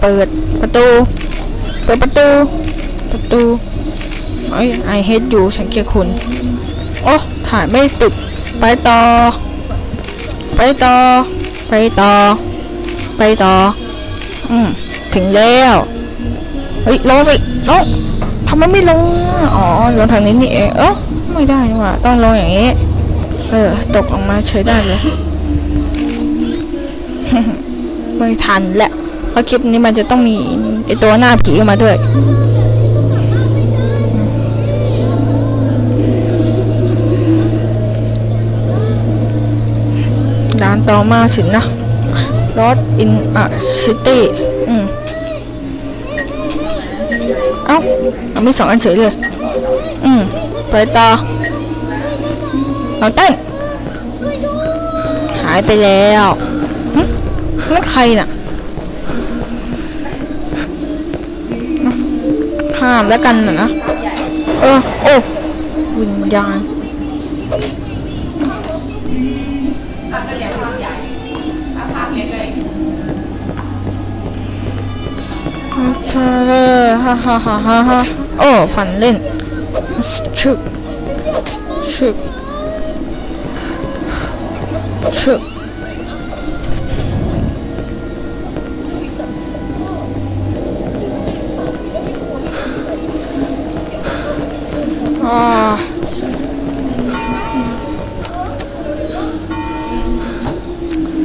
เปิดประตู เปิดประตู ประตูไอ้ไอเฮดอยู่ฉันเกลียคุณ โอ้ ถ่ายไม่ติด ไปต่อ ไปต่อ ไปต่อ ไปต่อ อืม ถึงแล้ว เฮ้ยลงสิลงทำไมไม่ลง อ๋อ ลงทางนี้นี่เองเออไม่ได้นี่หว่า ต้องลงอย่างนี้ เออ ตกออกมาใช้ได้เลย ไม่ทันแหละ ราะคลิปนี้มันจะต้องมีไอตัวหน้าผีมาด้วยร้านต่อมาสินะ Lost in a City อืมเอ้าเอาม่สองอันเฉยเลย อืมไปต่อเราเต้นหายไปแล้วหึนั่นใครน่ะ ข้ามแล้วกันนะนะเออโอ้วิญญาณเธอเลฮ่าฮ่าฮ่าฮ่าฮ่าโอ้ฟันเล่นชึกชึกชึก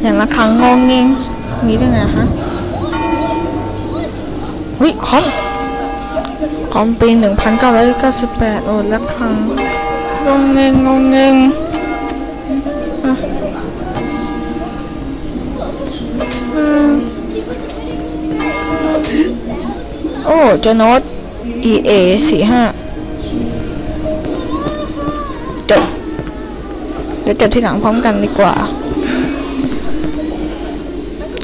อย่างละครั้งงงเงงมีได้ไงฮะวิคอมคอมปี 1998 โอ้ละครั้งงงเงงงงเงงอะอืมโอ้เจะโน้ต EA 45จดเดี๋ยวจดที่หลังพร้อมกันดีกว่า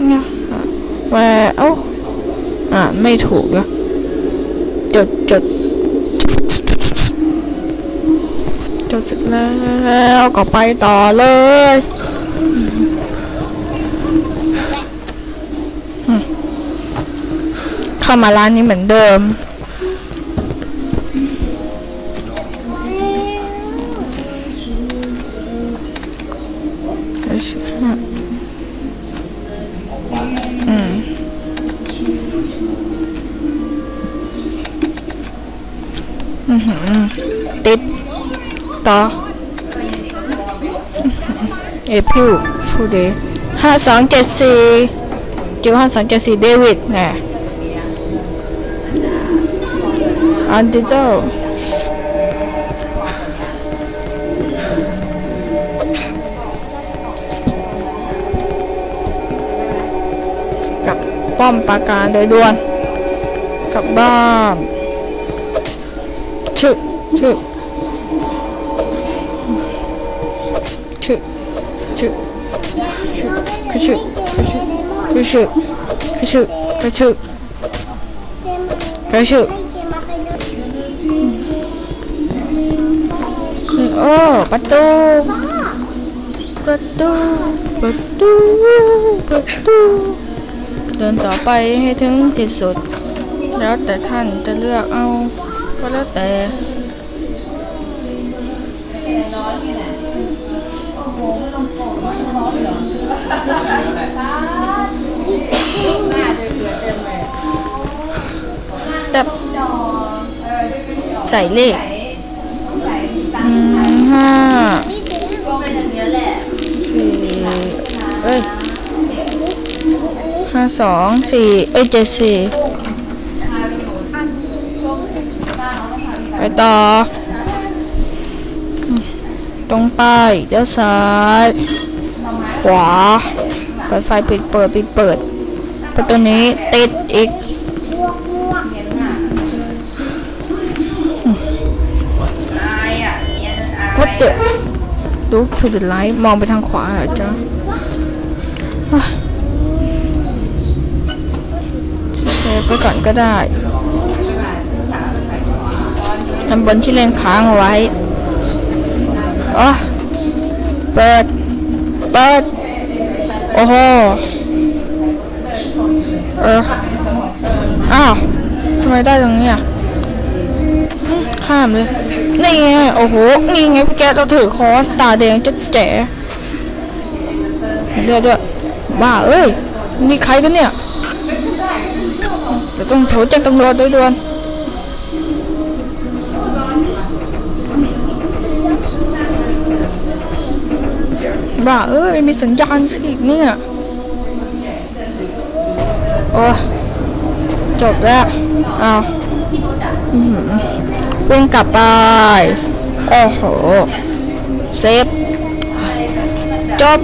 เนี่ยแว ร์เอ้าอ่าไม่ถูกนะจดจดจดเสร็จแล้วก็ไปต่อเลยเข้ามาร้านนี้เหมือนเดิม ติดต่อเอพิวฟูเดห้าสองเจ็ดสี่จิวห้าสองเจ็ดสี่เดวิดนะอันติโตกับป้อมปราการโดยด่วน กลับบ้าน ชึชึชึชึชึกระชึกระชึกระชึกระชึกระชึกระชึกโอ้ประตูประตูประตูประตูเดินต่อไปให้ถึงที่สุด แล้วแต่ท่านจะเลือกเอา ก็แล้วแต่แบบใส่เลขห้าสี่เอ้ยห้าสองสี่เอ้ยเจ็ดสี่ ไปต่อ ตรงไปเลี้ยวซ้าย ขวา เปิดไฟปิดเปิดปิดเปิด ประตูนี้ติดอีก What the Look to the light มองไปทางขวาเหรอจ๊ะอะเซฟไปก่อนก็ได้ ทำบนที่เล่นค้างเอาไว้อ๋อเปิด เปิด โอ้โห เออ อ้าวทำไมได้ตรงนี้อะ ข้ามเลย นี่ไง โอ้โห นี่ไงพี่แกเราถือคอนตาแดงจะแจ๋เห็นเลือดด้วยบ้าเอ้ย นี่ใครกันเนี่ยเราต้องโทรแจ้งตำรวจโดยด่วน บ้า เอ้ยไม่มีสัญญาณซะอีกเนี่ย โอ้จบแล้วเอาอื้อหือวิ่งกลับไป โอ้โห เซฟ จบ